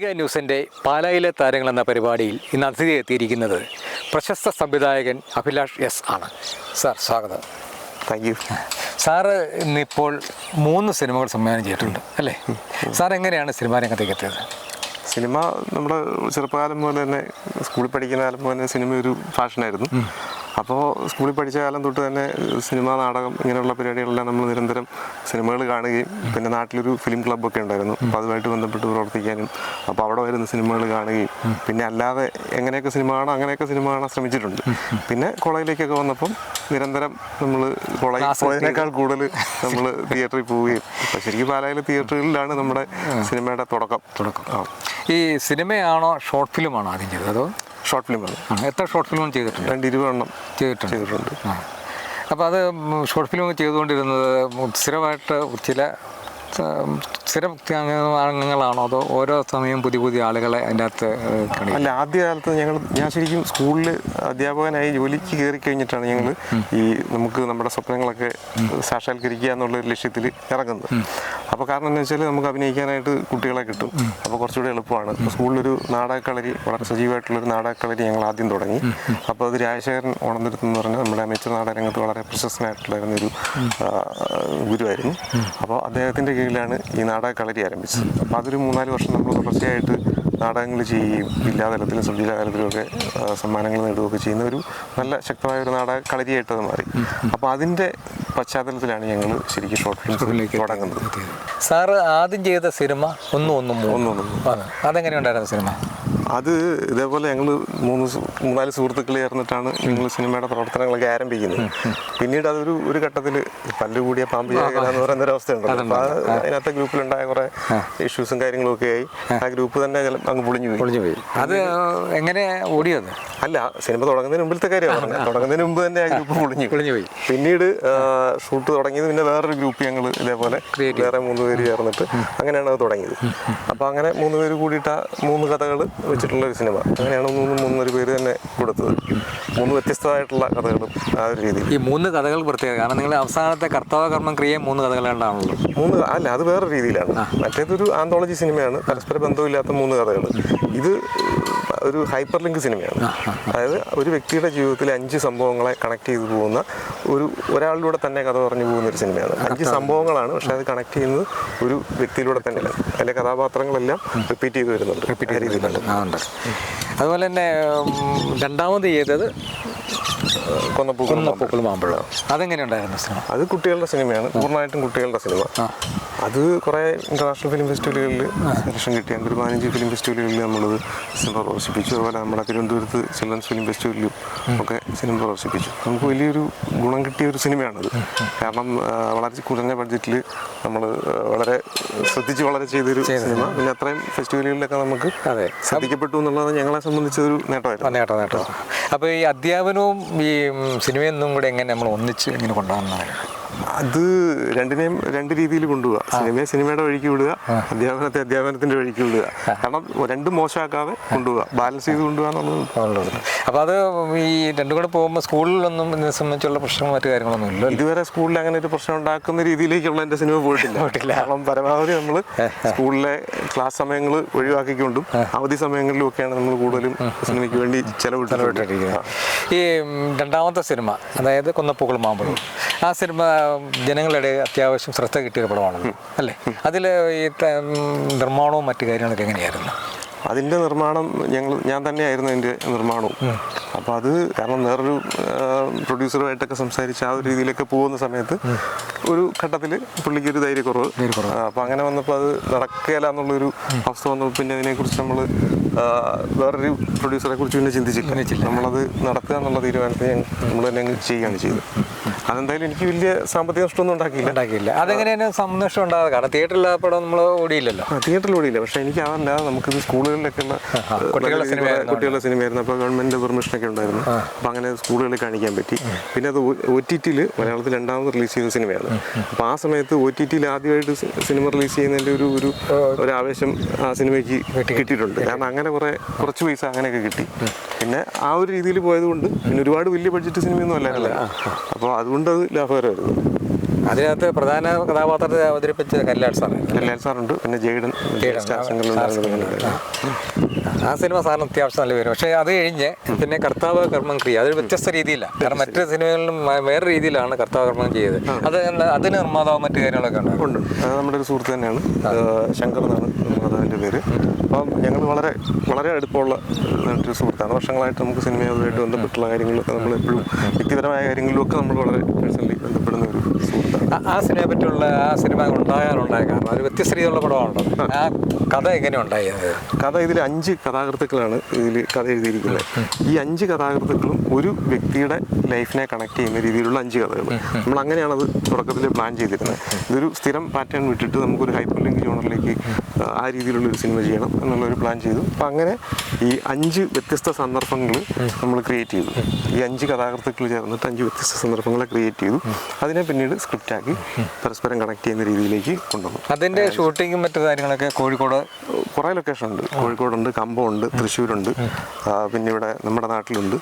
കായിക ന്യൂസിന്റെ പാലായിലെ താരങ്ങൾ എന്ന പരിപാടിയിൽ ഇന്ന് അതിഥി എത്തിയിരിക്കുന്നത് പ്രശസ്ത സംവിധായകൻ അഭിലാഷ് എസ് ആണ്. സാർ സ്വാഗതം. താങ്ക് യു സാറ് ഇന്നിപ്പോൾ മൂന്ന് സിനിമകൾ സംവിധാനം ചെയ്തിട്ടുണ്ട് അല്ലേ? സാർ എങ്ങനെയാണ് സിനിമാ രംഗത്തേക്ക് എത്തിയത്? സിനിമ നമ്മുടെ ചെറുപ്പകാലം മുതൽ തന്നെ സ്കൂളിൽ പഠിക്കുന്ന കാലം മുതൽ തന്നെ സിനിമ ഒരു ഫാഷനായിരുന്നു. അപ്പോൾ സ്കൂളിൽ പഠിച്ച കാലം തൊട്ട് തന്നെ സിനിമ നാടകം ഇങ്ങനെയുള്ള പരിപാടികളെല്ലാം നമ്മൾ നിരന്തരം സിനിമകൾ കാണുകയും പിന്നെ നാട്ടിലൊരു ഫിലിം ക്ലബ്ബൊക്കെ ഉണ്ടായിരുന്നു. അപ്പോൾ അതുമായിട്ട് ബന്ധപ്പെട്ട് പ്രവർത്തിക്കാനും അപ്പോൾ അവിടെ വരുന്ന സിനിമകൾ കാണുകയും പിന്നെ അല്ലാതെ എങ്ങനെയൊക്കെ സിനിമ കാണാം അങ്ങനെയൊക്കെ സിനിമ കാണാൻ ശ്രമിച്ചിട്ടുണ്ട്. പിന്നെ കോളേജിലേക്കൊക്കെ വന്നപ്പം നിരന്തരം നമ്മൾ കോളേജ് Class പോയതിനേക്കാൾ കൂടുതൽ നമ്മൾ തിയേറ്ററിൽ പോവുകയും. അപ്പോൾ ശരിക്കും പാലായിലെ തിയേറ്ററുകളിലാണ് നമ്മുടെ സിനിമയുടെ തുടക്കം. തുടക്കം. ഈ സിനിമയാണോ ഷോർട്ട് ഫിലിമാണോ ആദ്യം ചെയ്തത്? അതോ ഷോർട്ട് ഫിലിമാണ് എത്ര ഷോർട്ട് ഫിലിം ചെയ്തിട്ടുണ്ട് രണ്ട് ഇരുപതെണ്ണം ചെയ്തിട്ടുണ്ട്. ചെയ്തിട്ടുണ്ട്. അപ്പോൾ അത് ഷോർട്ട് ഫിലിം ചെയ്തുകൊണ്ടിരുന്നത് സ്ഥിരമായിട്ട് ചില സ്ഥിരങ്ങളാണോ സ്ഥിരം അംഗങ്ങളാണോ അതോ ഓരോ സമയം പുതിയ പുതിയ ആളുകളെ അതിന്റെ അകത്ത് അല്ല ആദ്യ കാലത്ത് ഞങ്ങൾ ഞാൻ ശരിക്കും സ്കൂളിൽ അധ്യാപകനായി ജോലിക്ക് കയറി കഴിഞ്ഞിട്ടാണ് ഞങ്ങൾ ഈ നമുക്ക് നമ്മുടെ സ്വപ്നങ്ങളൊക്കെ സാക്ഷാത്കരിക്കുക എന്നുള്ള ലക്ഷ്യത്തിൽ ഇറങ്ങുന്നത്. അപ്പോൾ കാരണം എന്താ വെച്ചാൽ നമുക്ക് അഭിനയിക്കാനായിട്ട് കുട്ടികളെ കിട്ടും. അപ്പോൾ കുറച്ചുകൂടി എളുപ്പമാണ്. സ്കൂളിൽ സ്കൂളിലൊരു നാടകക്കളരി വളരെ സജീവമായിട്ടുള്ളൊരു നാടകക്കളരി ഞങ്ങൾ ആദ്യം തുടങ്ങി. അപ്പോൾ അത് രാജശേഖരൻ ഓണന്തുരത്ത് എന്ന് പറഞ്ഞാൽ നമ്മുടെ അമേച്ചർ നാടകരംഗത്ത് വളരെ പ്രശസ്തനായിട്ടുണ്ടായിരുന്ന ഒരു ഗുരുവായിരുന്നു. അപ്പോൾ അദ്ദേഹത്തിന്റെ കീഴിലാണ് ഈ നാടകക്കളരി ആരംഭിച്ചത്. അപ്പോൾ അതൊരു മൂന്നാൽ വർഷം നമ്മൾ തുടർച്ചയായിട്ട് നാടകങ്ങൾ ചെയ്യുകയും ജില്ലാ തലത്തിലും സബ് ജില്ലാ തലത്തിലുമൊക്കെ സമ്മാനങ്ങൾ നേടുകയൊക്കെ ചെയ്യുന്ന ഒരു നല്ല ശക്തമായ ഒരു നാടക കളരിയായിട്ട് അത് മാറി അപ്പോൾ അതിന്റെ പശ്ചാത്തലത്തിലാണ് ഞങ്ങൾ ശരിക്കും ഷോർട്ട് ഫിലിംസിലേക്ക് ഫിലിമിലേക്ക് തുടങ്ങുന്നത്. സാറ് ആദ്യം ചെയ്ത സിനിമ ഒന്നും ഒന്നും ഒന്നും അതെങ്ങനെയുണ്ടായിരുന്നു സിനിമ? അത് ഇതേപോലെ ഞങ്ങൾ മൂന്ന് മൂന്നാൽ സുഹൃത്തുക്കൾ ചേർന്നിട്ടാണ് ഞങ്ങൾ സിനിമയുടെ പ്രവർത്തനങ്ങളൊക്കെ ആരംഭിക്കുന്നത്. പിന്നീട് അതൊരു ഒരു ഘട്ടത്തിൽ പല്ലുകൂടിയ പാമ്പ് ചേകല എന്ന് പറയുന്ന ഒരു അവസ്ഥയുണ്ട് അപ്പോൾ അതിനകത്തെ ഗ്രൂപ്പിലുണ്ടായ കുറേ ഇഷ്യൂസും കാര്യങ്ങളും ഒക്കെ ആയി. ആ. ഗ്രൂപ്പ് തന്നെ അങ്ങ് പൊളിഞ്ഞു പോയി. പൊളിഞ്ഞു പോയി. അത് എങ്ങനെ ഓടിയത്? അല്ല സിനിമ തുടങ്ങുന്നതിന് മുമ്പിലത്തെ കാര്യമാണ് പറഞ്ഞത്. തുടങ്ങുന്നതിന് മുമ്പ് തന്നെ ആ ഗ്രൂപ്പ് പൊളിഞ്ഞു പൊളിഞ്ഞു പോയി. പിന്നീട് ഷൂട്ട് തുടങ്ങിയത് പിന്നെ വേറൊരു ഗ്രൂപ്പ് ഞങ്ങൾ ഇതേപോലെ വേറെ മൂന്ന് പേര് ചേർന്നിട്ട് അങ്ങനെയാണ് അത് തുടങ്ങിയത്. അപ്പോൾ അങ്ങനെ മൂന്ന് പേര് കൂടിയിട്ട് മൂന്ന് കഥകൾ വെച്ചിട്ടുള്ള ഒരു സിനിമ. അങ്ങനെയാണ് മൂന്ന് മൂന്നൊരു പേര് തന്നെ കൊടുത്തത്. മൂന്ന് വ്യത്യസ്തമായിട്ടുള്ള കഥകളും ആ ഒരു രീതി ഈ മൂന്ന് കഥകൾ പ്രത്യേകത കാരണം നിങ്ങൾ അവസാനത്തെ കർത്തവ കർമ്മം ക്രിയ മൂന്ന് കഥകളുണ്ടാണല്ലോ മൂന്ന് അല്ല അത് വേറെ രീതിയിലാണ്. മറ്റേതൊരു ആന്തോളജി സിനിമയാണ്. പരസ്പര ബന്ധമില്ലാത്ത മൂന്ന് കഥകൾ ഇത് ഒരു ഹൈപ്പർ ലിങ്ക് സിനിമയാണ് അതായത് ഒരു വ്യക്തിയുടെ ജീവിതത്തിലെ അഞ്ച് സംഭവങ്ങളെ കണക്ട് ചെയ്തു പോകുന്ന ഒരു ഒരാളിലൂടെ തന്നെ കഥ പറഞ്ഞു പോകുന്ന ഒരു സിനിമയാണ്. അഞ്ച് സംഭവങ്ങളാണ് പക്ഷെ അത് കണക്ട് ചെയ്യുന്നത് ഒരു വ്യക്തിയിലൂടെ തന്നെയാണ് അതിലെ കഥാപാത്രങ്ങളെല്ലാം റിപ്പീറ്റ് ചെയ്ത് വരുന്നുണ്ട്. ഉണ്ട്. അതുപോലെ തന്നെ രണ്ടാമത് ചെയ്തത് കൊന്നപ്പൂക്കൾ മാമ്പഴം. അതെങ്ങനെ ഉണ്ടായിരുന്നു സിനിമ? അത് കുട്ടികളുടെ സിനിമയാണ്. പൂർണമായിട്ടും കുട്ടികളുടെ സിനിമ. അത് കുറേ ഇന്റർനാഷണൽ ഫിലിം ഫെസ്റ്റിവലുകളിൽ സെലക്ഷൻ കിട്ടി. ഞങ്ങൾക്ക് ഒരു പതിനഞ്ച് ഫിലിം ഫെസ്റ്റിവലുകളിൽ നമ്മളത് സിനിമ പ്രദർശിപ്പിച്ചു. അതുപോലെ നമ്മുടെ തിരുവനന്തപുരത്ത് ചിൽഡ്രൻസ് ഫിലിം ഫെസ്റ്റിവലിലും ഒക്കെ സിനിമ പ്രദർശിപ്പിച്ചു. നമുക്ക് വലിയൊരു ഗുണം കിട്ടിയ ഒരു സിനിമയാണത്. കാരണം വളരെ കുറഞ്ഞ ബഡ്ജറ്റിൽ നമ്മൾ വളരെ ശ്രദ്ധിച്ച് വളരെ ചെയ്തൊരു സിനിമ. പിന്നെ അത്രയും ഫെസ്റ്റിവലുകളിലൊക്കെ നമുക്ക് അതെ. ശ്രദ്ധിക്കപ്പെട്ടു എന്നുള്ളത് ഞങ്ങളെ സംബന്ധിച്ചൊരു നേട്ടമായിരുന്നു. നേട്ടം നേട്ടോ. അപ്പോൾ ഈ അധ്യാപനവും ഈ സിനിമയൊന്നും സിനിമയും കൂടെ എങ്ങനെ നമ്മൾ ഒന്നിച്ച് എങ്ങനെ കൊണ്ടുവന്നതാണ് അത് രണ്ടിനെയും രണ്ട് രീതിയിൽ കൊണ്ടുപോവുക. സിനിമയെ സിനിമയുടെ വഴിക്ക് വിടുക അധ്യാപനത്തെ അധ്യാപനത്തിന്റെ വഴിക്ക് വിടുക. കാരണം രണ്ടും മോശമാക്കാതെ കൊണ്ടുപോവുക. ബാലൻസ് ചെയ്ത് കൊണ്ടുപോകുക എന്നുള്ളത്. അപ്പോൾ അത് ഈ രണ്ടും കൂടെ പോകുമ്പോൾ സ്കൂളിലൊന്നും ഇതിനെ സംബന്ധിച്ചുള്ള പ്രശ്നം മറ്റു കാര്യങ്ങളൊന്നും ഇല്ല ഇതുവരെ സ്കൂളിൽ അങ്ങനെ ഒരു പ്രശ്നം ഉണ്ടാക്കുന്ന രീതിയിലേക്കുള്ള എന്റെ സിനിമ പോയിട്ടില്ല. പോയിട്ടില്ല. കാരണം പരമാവധി നമ്മൾ സ്കൂളിലെ ക്ലാസ് സമയങ്ങൾ ഒഴിവാക്കിക്കൊണ്ടും അവധി സമയങ്ങളിലും ഒക്കെയാണ് നമ്മൾ കൂടുതലും സിനിമയ്ക്ക് വേണ്ടി ചെലവിട്ടിരിക്കുന്നത്. ഈ രണ്ടാമത്തെ സിനിമ അതായത് കൊന്നപ്പൂക്കൾ മാമ്പഴം. ആ സിനിമ ജനങ്ങളുടെ അത്യാവശ്യം ശ്രദ്ധ കിട്ടിയ പടമാണല്ലോ അല്ലേ? അതിൽ ഈ നിർമ്മാണവും മറ്റു കാര്യങ്ങളൊക്കെ എങ്ങനെയായിരുന്നു? അതിന്റെ നിർമ്മാണം ഞങ്ങൾ ഞാൻ തന്നെയായിരുന്നു അതിന്റെ നിർമ്മാണവും. അപ്പോൾ അത് കാരണം വേറൊരു പ്രൊഡ്യൂസറുമായിട്ടൊക്കെ സംസാരിച്ച് ആ ഒരു രീതിയിലൊക്കെ പോകുന്ന സമയത്ത് ഒരു ഘട്ടത്തിൽ പുള്ളിക്ക് ഒരു ധൈര്യക്കുറവ്. അപ്പോൾ അങ്ങനെ വന്നപ്പോൾ അത് നടക്കുകയില്ല എന്നുള്ളൊരു അവസ്ഥ വന്നപ്പോൾ പിന്നെ അതിനെക്കുറിച്ച് നമ്മൾ വേറൊരു പ്രൊഡ്യൂസറെ കുറിച്ച് പിന്നെ ചിന്തിച്ചില്ല. നമ്മളത് നടത്തുക എന്നുള്ള തീരുമാനത്തിൽ നമ്മൾ തന്നെ അങ്ങ് ചെയ്യുകയാണ് ചെയ്തത്. അതെന്തായാലും എനിക്ക് വലിയ സാമ്പത്തിക നഷ്ടമൊന്നും ഉണ്ടാക്കിയില്ല. ഉണ്ടാക്കിയില്ല. അതെങ്ങനെയാണ് സംരക്ഷണം ഉണ്ടാകാതെ കാരണം തിയേറ്ററിൽ ആ പടം നമ്മൾ ഓടിയില്ലല്ലോ. തിയേറ്ററിൽ ഓടിയില്ല. പക്ഷേ എനിക്ക് അതല്ല നമുക്കിത് സ്കൂളുകളിലൊക്കെയുള്ള കുട്ടികളുടെ നല്ല സിനിമയായിരുന്നു കുട്ടികളുടെ സിനിമയായിരുന്നു. അപ്പോൾ ഗവൺമെന്റിന്റെ പെർമിഷനൊക്കെ ഉണ്ടായിരുന്നു. അപ്പോൾ അങ്ങനെ സ്കൂളുകളിൽ കാണിക്കാൻ പറ്റി. പിന്നെ അത് ഒ ടി ടിയിൽ മലയാളത്തിൽ രണ്ടാമത് റിലീസ് ചെയ്യുന്ന സിനിമയാണ്. അപ്പോൾ ആ സമയത്ത് ഒ ടി ടിയിൽ ആദ്യമായിട്ട് സിനിമ റിലീസ് ചെയ്യുന്നതിന്റെ ഒരു ഒരു ഒരു ആവേശം ആ സിനിമയ്ക്ക് കിട്ടിയിട്ടുണ്ട്. കാരണം അങ്ങനെ കുറേ കുറച്ച് പൈസ അങ്ങനെയൊക്കെ കിട്ടി. പിന്നെ ആ ഒരു രീതിയിൽ പോയതുകൊണ്ട് പിന്നെ ഒരുപാട് വലിയ ബഡ്ജറ്റ് സിനിമയൊന്നും അല്ലായിരുന്നില്ല അപ്പോൾ അതുകൊണ്ട് അത് ലാഭകരമായിരുന്നു. അതിനകത്ത് പ്രധാന കഥാപാത്രത്തെ അവതരിപ്പിച്ച കല്യാൺ സാർ കല്യാൺ സാറുണ്ട്. പിന്നെ ജയ്ഡൻ ആ സിനിമ സാറിന് അത്യാവശ്യം നല്ല പേര്. പക്ഷേ അത് കഴിഞ്ഞ് പിന്നെ കർത്താവ് കർമ്മം ക്രിയ. അതൊരു വ്യത്യസ്ത രീതിയിലാണ് കാരണം മറ്റു സിനിമകളിലും വേറെ രീതിയിലാണ് കർത്താവ് കർമ്മം ചെയ്തത്. അത് അതിന് നിർമ്മാതാവ് മറ്റു കാര്യങ്ങളൊക്കെ ഉണ്ട് ഉണ്ട്. അത് നമ്മുടെ ഒരു സുഹൃത്ത് തന്നെയാണ്. ശങ്കർ എന്നാണ് നിർമ്മാതാവിന്റെ പേര്. അപ്പം ഞങ്ങൾ വളരെ വളരെ അടുപ്പമുള്ള ഒരു സുഹൃത്താണ്. വർഷങ്ങളായിട്ട് നമുക്ക് സിനിമയുമായിട്ട് ബന്ധപ്പെട്ടുള്ള കാര്യങ്ങളൊക്കെ നമ്മൾ എപ്പോഴും വ്യക്തിപരമായ കാര്യങ്ങളിലൊക്കെ നമ്മൾ വളരെ പേഴ്സണലി ബന്ധപ്പെടുന്ന ഒരു സുഹൃത്താണ്. ആ- സിനിമയെ പറ്റിയുള്ള ആ സിനിമ ഉണ്ടാകാനുണ്ടായ കാരണം ഒരു വ്യത്യസ്ത രീതിയിലുള്ള പടമാണല്ലോ. ആ. കഥ എങ്ങനെ ഉണ്ടായി കഥ ഇതിൽ അഞ്ച് കഥാകൃത്തുക്കളാണ് ഇതിൽ കഥ എഴുതിയിരിക്കുന്നത്. ഈ അഞ്ച് കഥാകൃത്തുക്കളും ഒരു വ്യക്തിയുടെ ലൈഫിനെ കണക്ട് ചെയ്യുന്ന രീതിയിലുള്ള അഞ്ച് കഥകൾ. നമ്മൾ അങ്ങനെയാണ് അത് തുടക്കത്തിൽ പ്ലാൻ ചെയ്തിരുന്നത്. ഇതൊരു സ്ഥിരം പാറ്റേൺ വിട്ടിട്ട് നമുക്കൊരു ഹൈപ്പർ ലിങ്ക് ജോണറിലേക്ക് ആ രീതിയിലുള്ള ഒരു സിനിമ ചെയ്യണം എന്നുള്ളൊരു പ്ലാൻ ചെയ്തു. അപ്പം അങ്ങനെ ഈ അഞ്ച് വ്യത്യസ്ത സന്ദർഭങ്ങൾ നമ്മൾ ക്രിയേറ്റ് ചെയ്തു. ഈ അഞ്ച് കഥാകൃത്തുക്കൾ ചേർന്നിട്ട് അഞ്ച് വ്യത്യസ്ത സന്ദർഭങ്ങളെ ക്രിയേറ്റ് ചെയ്തു. അതിനെ പിന്നീട് സ്ക്രിപ്റ്റാക്കി പരസ്പരം കണക്ട് ചെയ്യുന്ന രീതിയിലേക്ക് കൊണ്ടുവന്നു. അതിന്റെ ഷൂട്ടിങ്ങും മറ്റു കാര്യങ്ങളൊക്കെ കോഴിക്കോട് കുറേ ലൊക്കേഷൻ ഉണ്ട് കോഴിക്കോടുണ്ട് കമ്പമുണ്ട് തൃശ്ശൂരുണ്ട് പിന്നെ ഇവിടെ നമ്മുടെ നാട്ടിലുണ്ട്.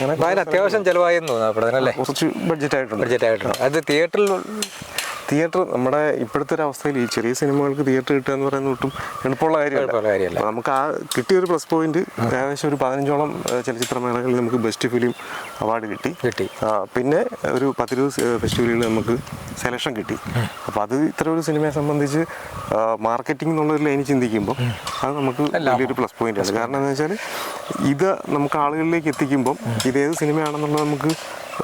അങ്ങനെ അത്യാവശ്യം ചെലവായെന്ന് തോന്നുന്നു കുറച്ച് ബഡ്ജറ്റ് ആയിട്ടുണ്ട്. ബഡ്ജറ്റ് ആയിട്ടുണ്ട്. അത് തിയേറ്ററിൽ തിയേറ്റർ നമ്മുടെ ഇപ്പോഴത്തെ ഒരു അവസ്ഥയിൽ ഈ ചെറിയ സിനിമകൾക്ക് തിയേറ്റർ കിട്ടുക എന്ന് പറയുന്നത് ഒട്ടും എളുപ്പമുള്ള കാര്യമല്ല. കാര്യമല്ല. നമുക്ക് ആ കിട്ടിയ ഒരു പ്ലസ് പോയിന്റ് ഏകദേശം ഒരു പതിനഞ്ചോളം ചലച്ചിത്ര ചലച്ചിത്രമേളകളിൽ നമുക്ക് ബെസ്റ്റ് ഫിലിം അവാർഡ് കിട്ടി. കിട്ടി. പിന്നെ ഒരു പത്തിരുപത് ഫെസ്റ്റിവലുകളിൽ നമുക്ക് സെലക്ഷൻ കിട്ടി. അപ്പോൾ അത് ഇത്ര ഒരു സിനിമയെ സംബന്ധിച്ച് മാർക്കറ്റിംഗ് എന്നുള്ളൊരു ലൈനിൽ ചിന്തിക്കുമ്പോൾ അത് നമുക്ക് വലിയൊരു പ്ലസ് പോയിന്റ്. ആണ് കാരണം എന്താ വെച്ചാൽ ഇത് നമുക്ക് ആളുകളിലേക്ക് എത്തിക്കുമ്പോൾ ഇത് ഏത് സിനിമയാണെന്നുള്ളത് നമുക്ക്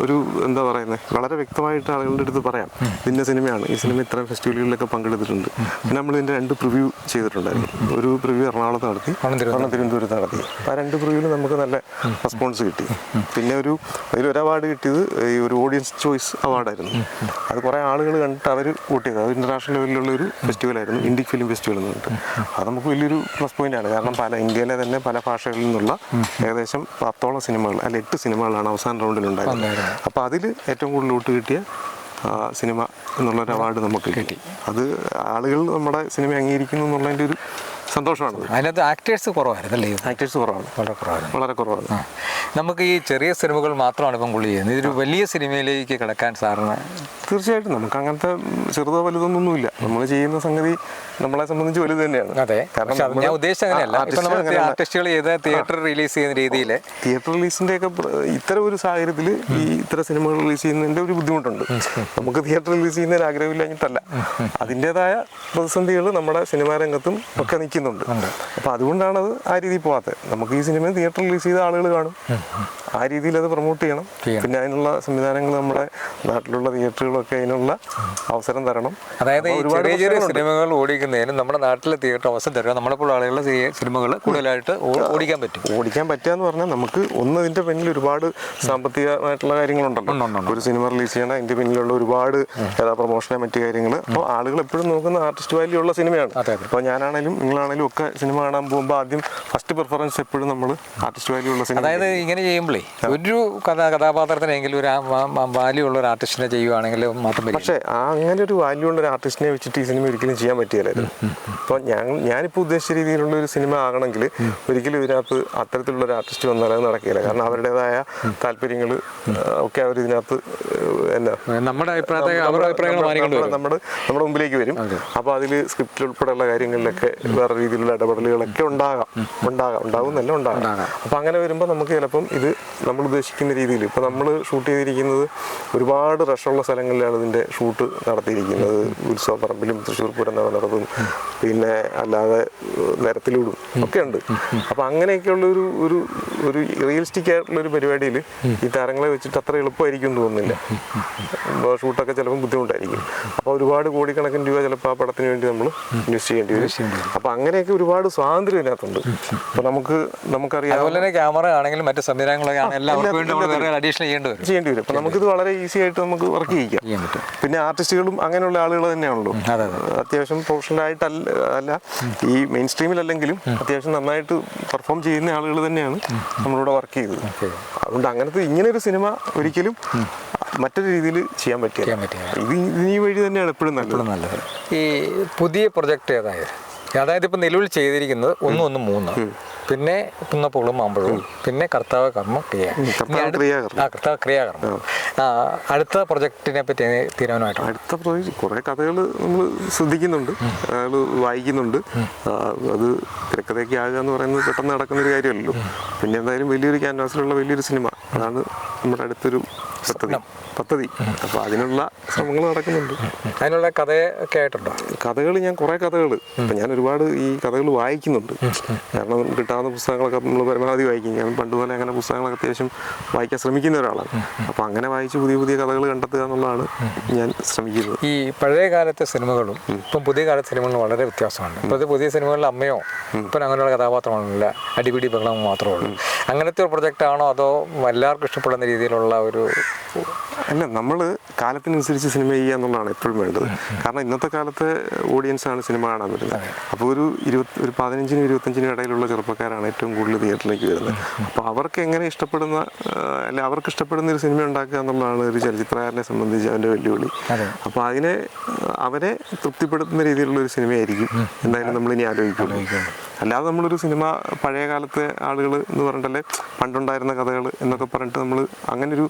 ഒരു എന്താ പറയുന്നത് വളരെ വ്യക്തമായിട്ട് ആളുകളുടെ അടുത്ത് പറയാം. ഇതിന്റെ സിനിമയാണ്. ഈ സിനിമ ഇത്രയും ഫെസ്റ്റിവലുകളിലൊക്കെ പങ്കെടുത്തിട്ടുണ്ട്. പിന്നെ നമ്മൾ ഇതിന്റെ രണ്ട് പ്രിവ്യൂ ചെയ്തിട്ടുണ്ടായിരുന്നു. ഒരു പ്രിവ്യൂ എറണാകുളത്ത് നടത്തി. ഒരെണ്ണം തിരുവനന്തപുരത്ത് നടത്തി. ആ രണ്ട് പ്രിവ്യൂവിൽ നമുക്ക് നല്ല റെസ്പോൺസ് കിട്ടി. പിന്നെ ഒരു അതിൽ ഒരു അവാർഡ് കിട്ടിയത് ഈ ഒരു ഓഡിയൻസ് ചോയ്സ് അവാർഡായിരുന്നു അത് കുറേ ആളുകൾ കണ്ടിട്ട് അവർ വോട്ട് ചെയ്തത് അത് ഇന്റർനാഷണൽ ലെവലിലുള്ള ഒരു ഫെസ്റ്റിവലായിരുന്നു ഇന്ത്യൻ ഫിലിം ഫെസ്റ്റിവൽ എന്ന് പറഞ്ഞിട്ട്. അത് നമുക്ക് വലിയൊരു പ്ലസ് പോയിന്റ് ആണ്. കാരണം പല ഇന്ത്യയിലെ തന്നെ പല ഭാഷകളിൽ നിന്നുള്ള ഏകദേശം പത്തോളം സിനിമകൾ അല്ല എട്ട് സിനിമകളാണ് അവസാന റൗണ്ടിൽ ഉണ്ടായിരുന്നത് അപ്പോൾ അതിൽ ഏറ്റവും കൂടുതൽ ഊട്ട് കിട്ടിയ സിനിമ എന്നുള്ളൊരു അവാർഡ് നമുക്ക് കിട്ടി. അത് ആളുകൾ നമ്മുടെ സിനിമ അംഗീകരിക്കുന്നു എന്നുള്ളതിന്റെ ഒരു സന്തോഷമാണത് അതിനകത്ത് ആക്ടേഴ്സ് കുറവായിരുന്നല്ലേ? ആക്ടേഴ്സ് കുറവാണ്. വളരെ കുറവാണ്. വളരെ കുറവാണ്. നമുക്ക് ഈ ചെറിയ സിനിമകൾ മാത്രമാണ് ഇപ്പം പുള്ളി ചെയ്യുന്നത്. ഇതൊരു വലിയ സിനിമയിലേക്ക് കിടക്കാൻ സാറിന് തീർച്ചയായിട്ടും. നമുക്ക് അങ്ങനത്തെ ചെറുതോ വലുതൊന്നൊന്നുമില്ല നമ്മൾ ചെയ്യുന്ന സംഗതി നമ്മളെ സംബന്ധിച്ച് വലുത് തന്നെയാണ്. അതെ. കാരണം ഞാൻ ഉദ്ദേശിച്ചത് അങ്ങനെയല്ല. ആർട്ടിസ്റ്റുകൾ ചെയ്ത തിയേറ്റർ റിലീസ് ചെയ്യുന്ന രീതിയിൽ തിയേറ്റർ റിലീസിന്റെ ഒക്കെ ഇത്തരം ഒരു സാഹചര്യത്തിൽ ഈ ഇത്തരം സിനിമകൾ റിലീസ് ചെയ്യുന്നതിന്റെ ഒരു ബുദ്ധിമുട്ടുണ്ട്. നമുക്ക് തിയേറ്റർ റിലീസ് ചെയ്യുന്നതിന് ആഗ്രഹമില്ലാഞ്ഞിട്ടല്ല അതിന്റെതായ പ്രതിസന്ധികൾ നമ്മുടെ സിനിമാ രംഗത്തും ഒക്കെ നിൽക്കുന്നുണ്ട് അപ്പൊ അതുകൊണ്ടാണ് അത് ആ രീതിയിൽ പോകാത്തത് നമുക്ക് ഈ സിനിമ തിയേറ്റർ റിലീസ് ചെയ്ത ആളുകൾ കാണും. ആ രീതിയിൽ അത് പ്രൊമോട്ട് ചെയ്യണം. പിന്നെ അതിനുള്ള സംവിധാനങ്ങൾ നമ്മുടെ നാട്ടിലുള്ള തിയേറ്ററുകളൊക്കെ അതിനുള്ള അവസരം തരണം. അതായത് ഒരുപാട് ചെറിയ ചെറിയ. സിനിമകൾ ഓടിക്കുന്നതിന് നമ്മുടെ നാട്ടിലെ തിയേറ്റർ അവസരം തരുക നമ്മളെപ്പോൾ ആളുകളുടെ സിനിമകൾ കൂടുതലായിട്ട് ഓടിക്കാൻ പറ്റും. ഓടിക്കാൻ പറ്റുക എന്ന് പറഞ്ഞാൽ നമുക്ക് ഒന്ന് ഇതിന്റെ പിന്നിൽ ഒരുപാട് സാമ്പത്തികമായിട്ടുള്ള കാര്യങ്ങളുണ്ടല്ലോ. ഒരു സിനിമ റിലീസ് ചെയ്യണം അതിന്റെ പിന്നിലുള്ള ഒരുപാട് ഏതാ പ്രൊമോഷനെ മറ്റു കാര്യങ്ങൾ അപ്പോൾ ആളുകൾ എപ്പോഴും നോക്കുന്ന ആർട്ടിസ്റ്റ് വാല്യൂ ഉള്ള സിനിമയാണ്. അപ്പോൾ ഞാനാണെങ്കിലും അപ്പോൾ നിങ്ങളാണേലും ഒക്കെ സിനിമ കാണാൻ പോകുമ്പോൾ ആദ്യം ഫസ്റ്റ് പ്രിഫറൻസ് എപ്പോഴും നമ്മൾ ആർട്ടിസ്റ്റ് വാല്യൂ ഉള്ള സിനിമ അതായത് ഇങ്ങനെ ചെയ്യുമ്പോഴേ ഒരു കഥ കഥാപാത്രത്തിനെങ്കിലും ഒരു വാല്യൂ ഉള്ള ഒരു ആർട്ടിസ്റ്റിനെ ചെയ്യുവാണെങ്കിൽ മാത്രം പക്ഷേ അങ്ങനെ ഒരു വാല്യൂ ഉള്ള ഒരു ആർട്ടിസ്റ്റിനെ വെച്ചിട്ട് ഈ സിനിമ ഒരിക്കലും ചെയ്യാൻ പറ്റിയല്ലായിരുന്നു അപ്പോൾ ഞാൻ ഞാനിപ്പോൾ ഉദ്ദേശിച്ച രീതിയിലുള്ള ഒരു സിനിമ ആകണമെങ്കിൽ ഒരിക്കലും ഇതിനകത്ത് അത്തരത്തിലുള്ള ഒരു ആർട്ടിസ്റ്റ് വന്നാൽ അത് നടക്കില്ല. കാരണം അവരുടേതായ താല്പര്യങ്ങൾ ഒക്കെ അവർ ഇതിനകത്ത് എന്നാ നമ്മുടെ നമ്മുടെ നമ്മുടെ മുമ്പിലേക്ക് വരും. അപ്പോൾ അതിൽ സ്ക്രിപ്റ്റിൽ ഉൾപ്പെടെയുള്ള കാര്യങ്ങളിലൊക്കെ വേറെ രീതിയിലുള്ള ഇടപെടലുകളൊക്കെ ഉണ്ടാകാം. ഉണ്ടാകാം ഉണ്ടാകും. എന്നല്ല ഉണ്ടാകാം. അപ്പം അങ്ങനെ വരുമ്പോൾ നമുക്ക് ചിലപ്പം ഇത് നമ്മൾ ഉദ്ദേശിക്കുന്ന രീതിയിൽ ഇപ്പോൾ നമ്മൾ ഷൂട്ട് ചെയ്തിരിക്കുന്നത് ഒരുപാട് റഷുള്ള സ്ഥലങ്ങളിലാണ് ഇതിന്റെ ഷൂട്ട് നടത്തിയിരിക്കുന്നത്. ഉത്സവപ്പറമ്പിലും തൃശ്ശൂർ പൂരം നടന്നതും പിന്നെ അല്ലാതെ നിരത്തിലൂടും ഒക്കെ ഉണ്ട്. അപ്പോൾ അങ്ങനെയൊക്കെയുള്ള ഒരു ഒരു ഒരു റിയലിസ്റ്റിക് ആയിട്ടുള്ള ഒരു പരിപാടിയിൽ ഈ താരങ്ങളെ വെച്ചിട്ട് അത്ര എളുപ്പമായിരിക്കും എന്ന് തോന്നുന്നില്ല. ഷൂട്ടൊക്കെ ചിലപ്പോൾ ബുദ്ധിമുട്ടായിരിക്കും. അപ്പോൾ ഒരുപാട് കോടിക്കണക്കിന് രൂപ ചിലപ്പോൾ ആ പടത്തിന് വേണ്ടി നമ്മൾ ഇൻവെസ്റ്റ് ചെയ്യേണ്ടി വരും. അപ്പോൾ അങ്ങനെയൊക്കെ ഒരുപാട് സ്വാതന്ത്ര്യം ഇതിനകത്തുണ്ട് അപ്പൊ നമുക്ക് നമുക്കറിയാം. അതുപോലെ തന്നെ ക്യാമറ ആണെങ്കിലും മറ്റ് സംവിധാനങ്ങളൊക്കെ എല്ലാവർക്കും അഡീഷണൽ ചെയ്യേണ്ടി വരും. ചെയ്യേണ്ടി വരും. അപ്പോൾ നമുക്കിത് വളരെ ഈസി ആയിട്ട് നമുക്ക് വർക്ക് ചെയ്യിക്കാം. പറ്റും. പിന്നെ ആർട്ടിസ്റ്റുകളും അങ്ങനെയുള്ള ആളുകൾ തന്നെയാണല്ലോ. അതെ, അതെ. അത്യാവശ്യം പ്രൊഫഷണൽ ആയിട്ടല്ല അല്ല ഈ മെയിൻ സ്ട്രീമിലല്ലെങ്കിലും അത്യാവശ്യം നന്നായിട്ട് പെർഫോം ചെയ്യുന്ന ആളുകൾ തന്നെയാണ് നമ്മളിവിടെ വർക്ക് ചെയ്തത്. അതുകൊണ്ട് അങ്ങനത്തെ ഇങ്ങനെ ഒരു സിനിമ ഒരിക്കലും മറ്റൊരു രീതിയിൽ ചെയ്യാൻ പറ്റിയ ചെയ്യാൻ ഇത് ഈ വഴി തന്നെയാണ് എപ്പോഴും നല്ലത്. നല്ലത്. ഈ പുതിയ പ്രൊജക്ട് ഏതായത് അതായത് ഇപ്പം നിലവിൽ ചെയ്തിരിക്കുന്നത് ഒന്ന് ഒന്ന് മൂന്ന്. പിന്നെ കുന്നപ്പുകളും മാമ്പഴവും പിന്നെ കർത്താവ് കർമ്മ ക്രിയ. കർത്താവ് ക്രിയാകർമ്മം. ആ കർത്താവ് ക്രിയാകർമ്മം. അടുത്ത പ്രൊജക്റ്റിനെ പറ്റി തീരുമാനമായിട്ട്? അടുത്ത പ്രൊജക്ട് കുറേ കഥകൾ നമ്മൾ ശ്രദ്ധിക്കുന്നുണ്ട്. അയാൾ വായിക്കുന്നുണ്ട്. അത് തിരക്കഥയൊക്കെ ആകുക എന്ന് പറയുന്നത് പെട്ടെന്ന് നടക്കുന്ന ഒരു കാര്യമല്ലല്ലോ പിന്നെ എന്തായാലും വലിയൊരു ക്യാൻവാസിലുള്ള വലിയൊരു സിനിമ. അതാണ് നമ്മുടെ അടുത്തൊരു പദ്ധതി. പദ്ധതി. അപ്പോൾ അതിനുള്ള ശ്രമങ്ങൾ നടക്കുന്നുണ്ട്. അതിനുള്ള കഥയൊക്കെ ആയിട്ടുണ്ടോ? കഥകൾ ഞാൻ കുറേ കഥകൾ. അപ്പൊ ഞാൻ ഒരുപാട് ഈ കഥകൾ വായിക്കുന്നുണ്ട്. കാരണം കിട്ടാവുന്ന പുസ്തകങ്ങളൊക്കെ നമ്മൾ പരമാവധി വായിക്കും. ഞാൻ പണ്ട് പോലെ അങ്ങനെ പുസ്തകങ്ങളൊക്കെ അത്യാവശ്യം വായിക്കാൻ ശ്രമിക്കുന്ന ഒരാളാണ്. അപ്പോൾ അങ്ങനെ വായിച്ച് പുതിയ പുതിയ കഥകൾ കണ്ടെത്തുക എന്നുള്ളതാണ് ഞാൻ ശ്രമിക്കുന്നത്. ഈ പഴയ കാലത്തെ സിനിമകളും ഇപ്പം പുതിയ കാലത്തെ സിനിമകളും വളരെ വ്യത്യാസമാണ് ഇപ്പോഴത്തെ പുതിയ സിനിമകളിലെ അമ്മയോ ഇപ്പം അങ്ങനെയുള്ള കഥാപാത്രമാണല്ല അടിപിടി ബഹളം മാത്രമേ ഉള്ളൂ. അങ്ങനത്തെ ഒരു പ്രൊജക്റ്റ് ആണോ അതോ എല്ലാവർക്കും ഇഷ്ടപ്പെടുന്ന രീതിയിലുള്ള ഒരു Cool. അല്ല നമ്മൾ കാലത്തിനനുസരിച്ച് സിനിമ ചെയ്യുക എന്നുള്ളതാണ് എപ്പോഴും വേണ്ടത്. കാരണം ഇന്നത്തെ കാലത്തെ ഓഡിയൻസാണ് ആണ് സിനിമ കാണാൻ വരുന്നത്. അപ്പോൾ ഒരു ഇരുപത്തി ഒരു പതിനഞ്ചിനും ഇരുപത്തഞ്ചിനും ഇടയിലുള്ള ചെറുപ്പക്കാരാണ് ഏറ്റവും കൂടുതൽ തിയേറ്ററിലേക്ക് വരുന്നത്. അപ്പോൾ അവർക്ക് എങ്ങനെ ഇഷ്ടപ്പെടുന്ന അല്ലെ അല്ല അവർക്ക് ഇഷ്ടപ്പെടുന്ന ഒരു സിനിമ ഉണ്ടാക്കുക എന്നുള്ളതാണ് ഒരു ചലച്ചിത്രകാരനെ സംബന്ധിച്ച് അവന്റെ വെല്ലുവിളി. അപ്പോൾ അതിനെ അവരെ തൃപ്തിപ്പെടുത്തുന്ന രീതിയിലുള്ള ഒരു സിനിമയായിരിക്കും എന്തായാലും നമ്മൾ ഇനി ആലോചിക്കുള്ളൂ. അല്ലാതെ നമ്മളൊരു സിനിമ പഴയ കാലത്തെ ആളുകൾ എന്ന് പറഞ്ഞിട്ടല്ലേ പണ്ടുണ്ടായിരുന്ന കഥകൾ എന്നൊക്കെ പറഞ്ഞിട്ട് നമ്മൾ അങ്ങനെ ഒരു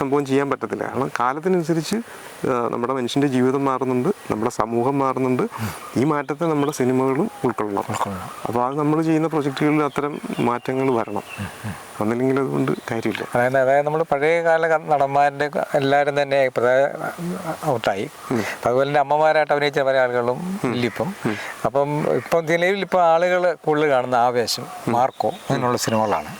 സംഭവം ചെയ്യാൻ പറ്റത്തില്ല. കാരണം കാലത്തിനനുസരിച്ച് നമ്മുടെ മനുഷ്യന്റെ ജീവിതം മാറുന്നുണ്ട് നമ്മുടെ സമൂഹം മാറുന്നുണ്ട്. ഈ മാറ്റത്തെ നമ്മുടെ സിനിമകളും ഉൾക്കൊള്ളണം. അപ്പോൾ അത് നമ്മൾ ചെയ്യുന്ന പ്രൊജക്റ്റുകളിൽ അത്തരം മാറ്റങ്ങൾ വരണം. വന്നില്ലെങ്കിൽ അതുകൊണ്ട് കാര്യമില്ല. അതായത് അതായത് നമ്മൾ പഴയ കാല നടന്മാരുടെ എല്ലാവരും തന്നെ ഔട്ടായി. അതുപോലെ തന്നെ അമ്മമാരായിട്ട് അഭിനയിച്ച പല ആളുകളും ഇല്ലിപ്പം. അപ്പം ഇപ്പം നിലവിൽ ഇപ്പം ആളുകൾ കൂടുതൽ കാണുന്ന ആവേശം മാർക്കോ അങ്ങനെയുള്ള സിനിമകളാണ്.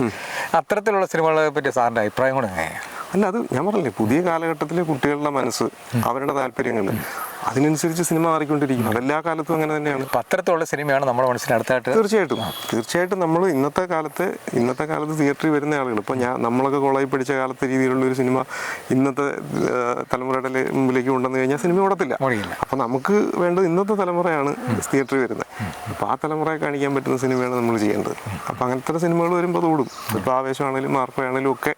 അത്തരത്തിലുള്ള സിനിമകളെ പറ്റി സാറിന്റെ അഭിപ്രായം കൂടെ എങ്ങനെയാണ്? അല്ല അത് ഞാൻ പറഞ്ഞില്ലേ പുതിയ കാലഘട്ടത്തിലെ കുട്ടികളുടെ മനസ്സ് അവരുടെ താല്പര്യങ്ങൾ അതിനനുസരിച്ച് സിനിമ മാറിക്കൊണ്ടിരിക്കും അതെല്ലാ കാലത്തും അങ്ങനെ തന്നെയാണ്. അത്തരത്തിലുള്ള സിനിമയാണ് നമ്മുടെ മനസ്സിന് അടുത്തായിട്ട് തീർച്ചയായിട്ടും. തീർച്ചയായിട്ടും നമ്മൾ ഇന്നത്തെ കാലത്ത് ഇന്നത്തെ കാലത്ത് തിയേറ്ററിൽ വരുന്ന ആളുകൾ ഇപ്പോൾ ഞാൻ നമ്മളൊക്കെ കോളേജിൽ പഠിച്ച കാലത്തെ രീതിയിലുള്ള ഒരു സിനിമ ഇന്നത്തെ തലമുറയുടെ മുമ്പിലേക്ക് കൊണ്ടുവന്നു കഴിഞ്ഞാൽ സിനിമ ഓടത്തില്ല. അപ്പോൾ നമുക്ക് വേണ്ടത് ഇന്നത്തെ തലമുറയാണ് തിയേറ്ററിൽ വരുന്നത്. അപ്പോൾ ആ തലമുറയെ കാണിക്കാൻ പറ്റുന്ന സിനിമയാണ് നമ്മൾ ചെയ്യേണ്ടത്. അപ്പോൾ അങ്ങനത്തെ സിനിമകൾ വരുമ്പോൾ ഓടും ഇപ്പോൾ ആവേശമാണെങ്കിലും മാർപ്പാണെങ്കിലും ഒക്കെ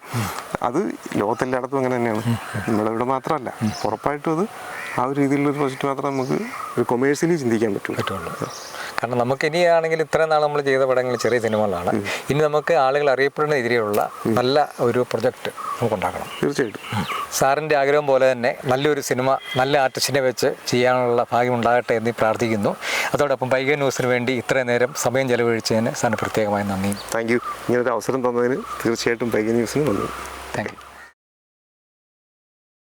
അത് ലോകത്തെല്ലായിടത്തും അങ്ങനെ തന്നെയാണ്. നമ്മുടെ ഇവിടെ മാത്രമല്ല. ഉറപ്പായിട്ടും അത് ആ ഒരു രീതിയിലുള്ള പ്രോജക്റ്റ് മാത്രമേ നമുക്ക് ഒരു കൊമേഴ്സ്യലി ചിന്തിക്കാൻ പറ്റുള്ളൂ. പറ്റുള്ളൂ. കാരണം നമുക്ക് ഇനിയാണെങ്കിൽ ഇത്രയും നാൾ നമ്മൾ ചെയ്ത പടങ്ങൾ ചെറിയ സിനിമകളാണ്. ഇനി നമുക്ക് ആളുകൾ അറിയപ്പെടുന്ന രീതിയിലുള്ള നല്ല ഒരു പ്രൊജക്റ്റ് നമുക്ക് ഉണ്ടാക്കണം തീർച്ചയായിട്ടും സാറിന്റെ ആഗ്രഹം പോലെ തന്നെ നല്ലൊരു സിനിമ നല്ല ആർട്ടിസ്റ്റിനെ വെച്ച് ചെയ്യാനുള്ള ഭാഗ്യം ഉണ്ടാകട്ടെ എന്ന് പ്രാർത്ഥിക്കുന്നു. അതോടൊപ്പം വൈകൻ ന്യൂസിന് വേണ്ടി ഇത്രയും നേരം സമയം ചെലവഴിച്ചതിന് സാറിന് പ്രത്യേകമായി നന്ദി. താങ്ക് യു ഇങ്ങനൊരു അവസരം തന്നതിന് തീർച്ചയായിട്ടും വൈകൻ ന്യൂസിന് നന്ദി. Thank you